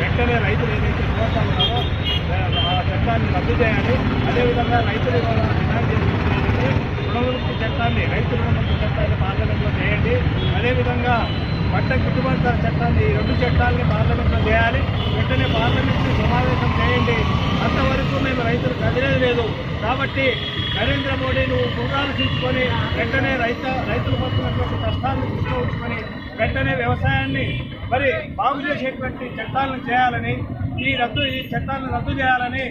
వెంటనే రైతులు ఏదైతే కోరుతా ఉన్నారో ఆ చట్టాన్ని రద్దు చేయాలి. అదేవిధంగా రైతులు డిమాండ్ చేస్తున్నది రుణములకు చట్టాన్ని రైతుల రుణములకు చట్టాన్ని పార్లమెంట్లో చేయండి. అదేవిధంగా పంట గిట్టుబాటు చట్టాన్ని ఈ రెండు చట్టాలని పార్లమెంట్లో చేయాలి. వెంటనే పార్లమెంట్ని సమావేశం చేయండి. అంతవరకు మేము రైతులు కదిలేదు లేదు. కాబట్టి నరేంద్ర మోడీ నువ్వు తీసుకొని వెంటనే రైత రైతులు పడుతున్నటువంటి కష్టాన్ని తీసుకొని వెంటనే వ్యవసాయాన్ని మరి బాగు చేసేటువంటి చట్టాలను చేయాలని ఈ రద్దు ఈ చట్టాలను రద్దు చేయాలని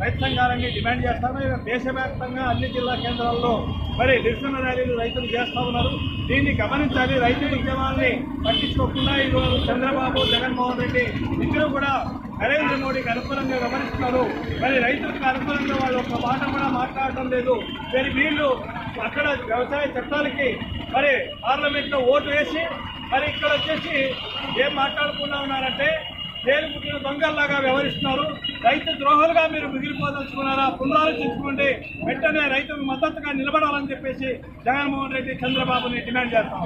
రైతు సంఘాలన్నీ డిమాండ్ చేస్తాను దేశవ్యాప్తంగా అన్ని జిల్లా కేంద్రాల్లో మరి నిరసన ర్యాలీలు రైతులు చేస్తా ఉన్నారు. దీన్ని గమనించాలి. రైతు ఉద్యమాల్ని పట్టించుకోకుండా ఈరోజు చంద్రబాబు జగన్మోహన్ రెడ్డి ఇద్దరు కూడా నరేంద్ర మోడీకి అనుకూలంగా వివరిస్తున్నారు మరి రైతులకు అనుకూలంగా వాళ్ళు ఒక మాట కూడా మాట్లాడటం లేదు. మరి వీళ్ళు అక్కడ వ్యవసాయ చట్టాలకి మరి పార్లమెంట్లో ఓటు వేసి మరి ఇక్కడ వచ్చేసి ఏం మాట్లాడుకుంటా ఉన్నారంటే తేలి పుట్టిన దొంగల్లాగా వ్యవహరిస్తున్నారు. రైతు ద్రోహులుగా మీరు మిగిలిపోదలుచుకున్నారా? పునరాలోచించుకోండి. వెంటనే రైతులకు మద్దతుగా నిలబడాలని చెప్పేసి జగన్మోహన్ రెడ్డి చంద్రబాబుని డిమాండ్ చేస్తాం